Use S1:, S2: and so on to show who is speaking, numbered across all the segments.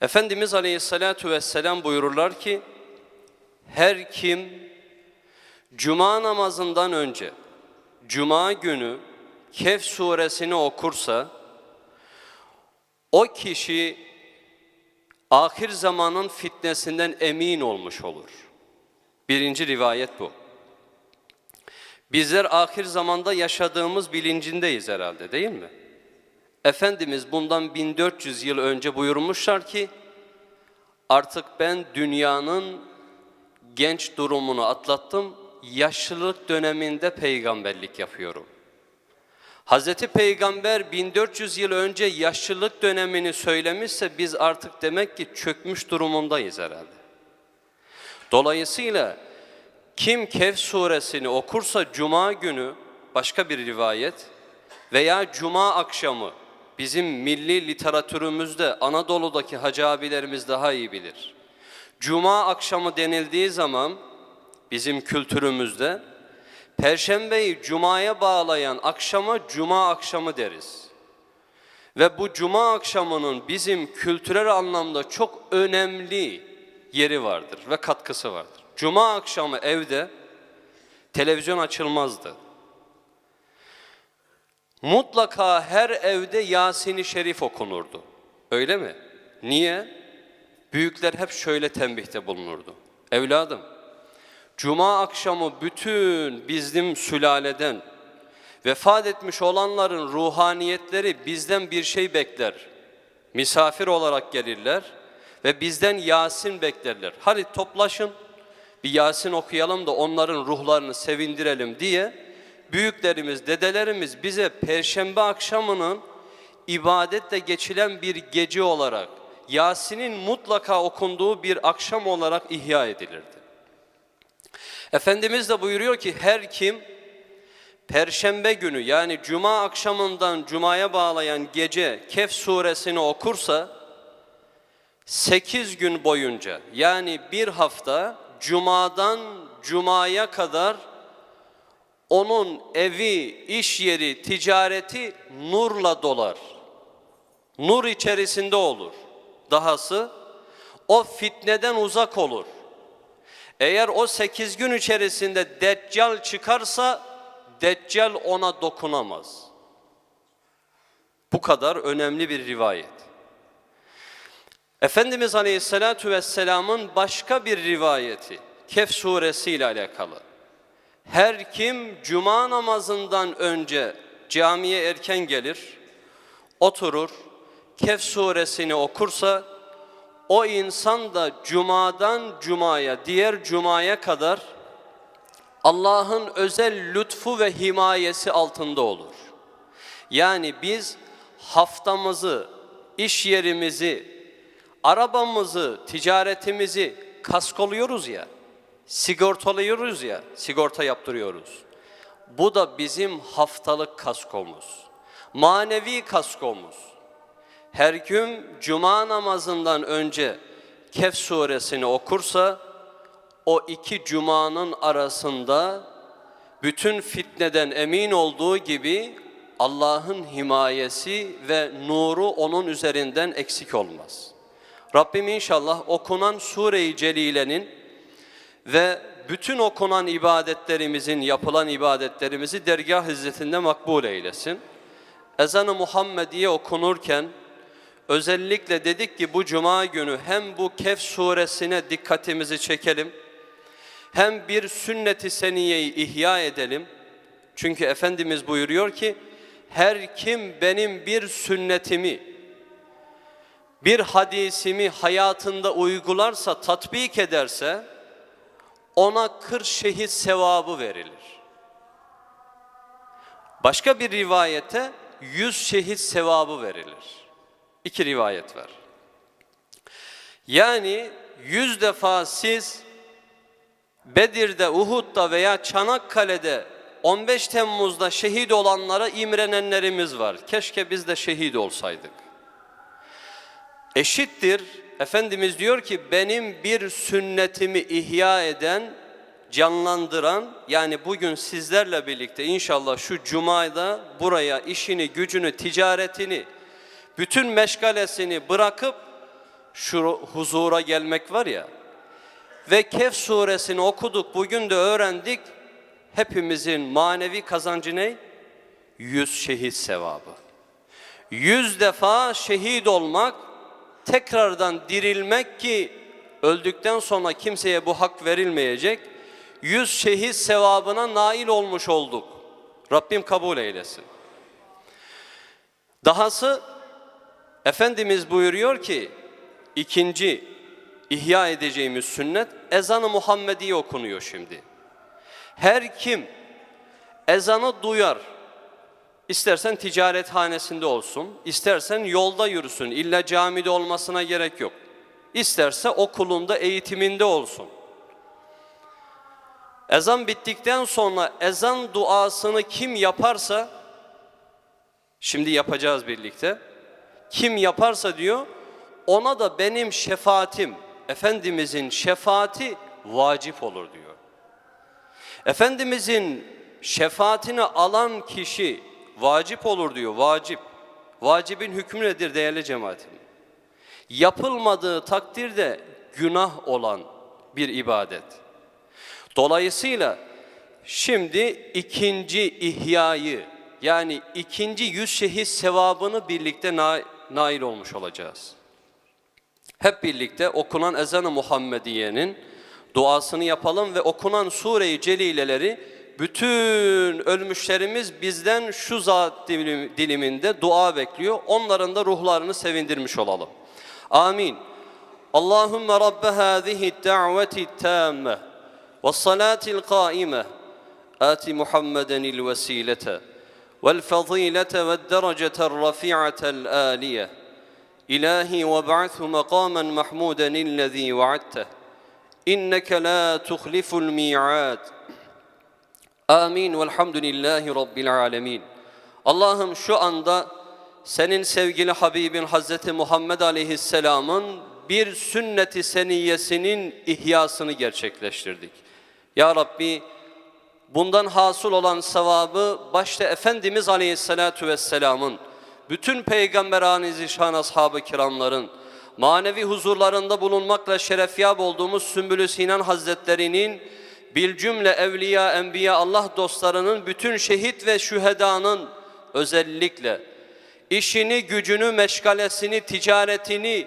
S1: Efendimiz Aleyhisselatü Vesselam buyururlar ki, her kim Cuma namazından önce, Cuma günü Kehf suresini okursa, o kişi ahir zamanın fitnesinden emin olmuş olur. Birinci rivayet bu. Bizler ahir zamanda yaşadığımız bilincindeyiz herhalde değil mi? Efendimiz bundan 1400 yıl önce buyurmuşlar ki artık ben dünyanın genç durumunu atlattım, yaşlılık döneminde peygamberlik yapıyorum. Hazreti Peygamber 1400 yıl önce yaşlılık dönemini söylemişse biz artık demek ki çökmüş durumundayız herhalde. Dolayısıyla kim Kehf suresini okursa cuma günü başka bir rivayet veya cuma akşamı bizim milli literatürümüzde Anadolu'daki hacı abilerimiz daha iyi bilir. Cuma akşamı denildiği zaman bizim kültürümüzde Perşembeyi cumaya bağlayan akşama cuma akşamı deriz. Ve bu cuma akşamının bizim kültürel anlamda çok önemli yeri vardır ve katkısı vardır. Cuma akşamı evde televizyon açılmazdı. Mutlaka her evde Yasin-i Şerif okunurdu. Öyle mi? Niye? Büyükler hep şöyle tembihte bulunurdu. Evladım, Cuma akşamı bütün bizim sülaleden vefat etmiş olanların ruhaniyetleri bizden bir şey bekler. Misafir olarak gelirler ve bizden Yasin beklerler. Hadi toplaşın bir Yasin okuyalım da onların ruhlarını sevindirelim diye büyüklerimiz, dedelerimiz bize perşembe akşamının ibadetle geçilen bir gece olarak Yasin'in mutlaka okunduğu bir akşam olarak ihya edilirdi. Efendimiz de buyuruyor ki her kim Perşembe günü yani Cuma akşamından Cuma'ya bağlayan gece Kehf suresini okursa 8 gün boyunca yani bir hafta Cuma'dan Cuma'ya kadar onun evi, iş yeri, ticareti nurla dolar. Nur içerisinde olur. Dahası o fitneden uzak olur. Eğer o sekiz gün içerisinde Deccal çıkarsa Deccal ona dokunamaz. Bu kadar önemli bir rivayet. Efendimiz Aleyhisselatü Vesselam'ın başka bir rivayeti Kehf suresi ile alakalı. Her kim cuma namazından önce camiye erken gelir, oturur, Kehf suresini okursa o insan da cumadan cumaya, diğer cumaya kadar Allah'ın özel lütfu ve himayesi altında olur. Yani biz haftamızı, iş yerimizi, arabamızı, ticaretimizi kaskoluyoruz ya, sigortalıyoruz ya, sigorta yaptırıyoruz. Bu da bizim haftalık kaskomuz, manevi kaskomuz. Her gün cuma namazından önce Kehf suresini okursa, o iki cumanın arasında bütün fitneden emin olduğu gibi Allah'ın himayesi ve nuru onun üzerinden eksik olmaz. Rabbim inşallah okunan Sure-i Celile'nin ve bütün okunan ibadetlerimizin, yapılan ibadetlerimizi dergah hizmetinde makbul eylesin. Ezan-ı Muhammediye okunurken özellikle dedik ki bu cuma günü hem bu Kehf suresine dikkatimizi çekelim, hem bir sünnet-i seniyeyi ihya edelim. Çünkü Efendimiz buyuruyor ki, her kim benim bir sünnetimi, bir hadisimi hayatında uygularsa, tatbik ederse, ona kır şehit sevabı verilir. Başka bir rivayete yüz şehit sevabı verilir. İki rivayet var. Yani yüz defa siz Bedir'de, Uhud'da veya Çanakkale'de 15 Temmuz'da şehit olanlara imrenenlerimiz var. Keşke biz de şehit olsaydık. Eşittir. Efendimiz diyor ki benim bir sünnetimi ihya eden, canlandıran yani bugün sizlerle birlikte inşallah şu cumayda buraya işini, gücünü, ticaretini, bütün meşgalesini bırakıp şu huzura gelmek var ya. Ve Kehf suresini okuduk, bugün de öğrendik. Hepimizin manevi kazancı ne? Yüz şehit sevabı. Yüz defa şehit olmak, tekrardan dirilmek ki öldükten sonra kimseye bu hak verilmeyecek. Yüz şehit sevabına nail olmuş olduk. Rabbim kabul eylesin. Dahası Efendimiz buyuruyor ki ikinci ihya edeceğimiz sünnet ezanı Muhammedi okunuyor şimdi. Her kim ezanı duyar, istersen ticaret hanesinde olsun, istersen yolda yürüsün, illa camide olmasına gerek yok. İsterse okulunda, eğitiminde olsun. Ezan bittikten sonra ezan duasını kim yaparsa, şimdi yapacağız birlikte. Kim yaparsa diyor, ona da benim şefaatim, Efendimizin şefaati vacip olur diyor. Efendimizin şefaatini alan kişi vacip olur diyor, vacip. Vacibin hükmü nedir değerli cemaatim? Yapılmadığı takdirde günah olan bir ibadet. Dolayısıyla şimdi ikinci ihyayı yani ikinci yüz şehit sevabını birlikte na- nail olmuş olacağız. Hep birlikte okunan ezan-ı Muhammediye'nin duasını yapalım ve okunan sure-i celileleri bütün ölmüşlerimiz bizden şu zat dilim- diliminde dua bekliyor. Onların da ruhlarını sevindirmiş olalım. Amin. Allahümme Rabbe hâzihi da'veti tâmme ve salatil kâime آت محمدا الوسيلة والفضيلة والدرجة الرفيعة الآلية إلهي وابعثه مقاما محمودا الذي وعدته إنك لا تخلف الميعاد Amin velhamdülillahi rabbil alemin. Allah'ım şu anda senin sevgili Habibin Hazreti Muhammed Aleyhisselam'ın bir sünneti seniyyesinin ihyasını gerçekleştirdik. Ya Rabbi bundan hasıl olan sevabı başta Efendimiz Aleyhisselatü Vesselam'ın, bütün peygamberani zişan ashab-ı kiramların, manevi huzurlarında bulunmakla şerefyab olduğumuz Sümbülü Sinan Hazretlerinin, bil cümle evliya, enbiya, Allah dostlarının, bütün şehit ve şühedanın özellikle işini, gücünü, meşgalesini, ticaretini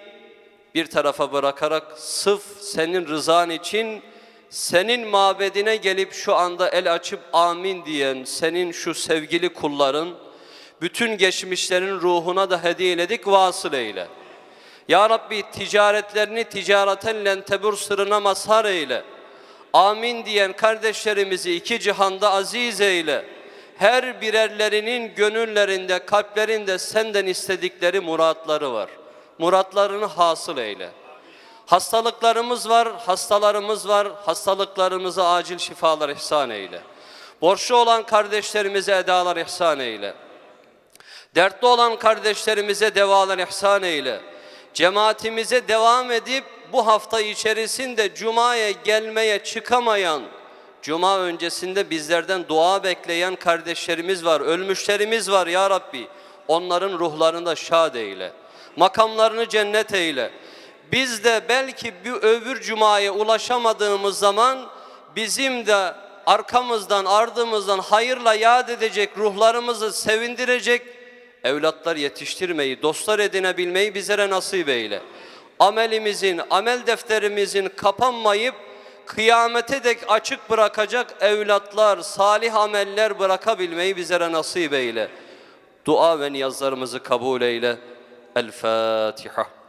S1: bir tarafa bırakarak sırf senin rızan için senin mabedine gelip şu anda el açıp amin diyen senin şu sevgili kulların bütün geçmişlerin ruhuna da hediye eyledik vasıl eyle. Ya Rabbi ticaretlerini ticareten lentebur sırrına mazhar eyle. Amin diyen kardeşlerimizi iki cihanda aziz eyle. Her birerlerinin gönüllerinde, kalplerinde senden istedikleri muratları var. Muratlarını hasıl eyle. Hastalıklarımız var, hastalarımız var. Hastalıklarımıza acil şifalar ihsan eyle. Borçlu olan kardeşlerimize edalar ihsan eyle. Dertli olan kardeşlerimize devalar ihsan eyle. Cemaatimize devam edip bu hafta içerisinde Cuma'ya gelmeye çıkamayan, Cuma öncesinde bizlerden dua bekleyen kardeşlerimiz var, ölmüşlerimiz var ya Rabbi. Onların ruhlarını da şad eyle. Makamlarını cennet eyle. Biz de belki bir öbür Cuma'ya ulaşamadığımız zaman bizim de arkamızdan, ardımızdan hayırla yad edecek, ruhlarımızı sevindirecek evlatlar yetiştirmeyi, dostlar edinebilmeyi bizlere nasip eyle. Amelimizin, amel defterimizin kapanmayıp kıyamete dek açık bırakacak evlatlar, salih ameller bırakabilmeyi bizlere nasip eyle. Dua ve niyazlarımızı kabul eyle. El Fatiha.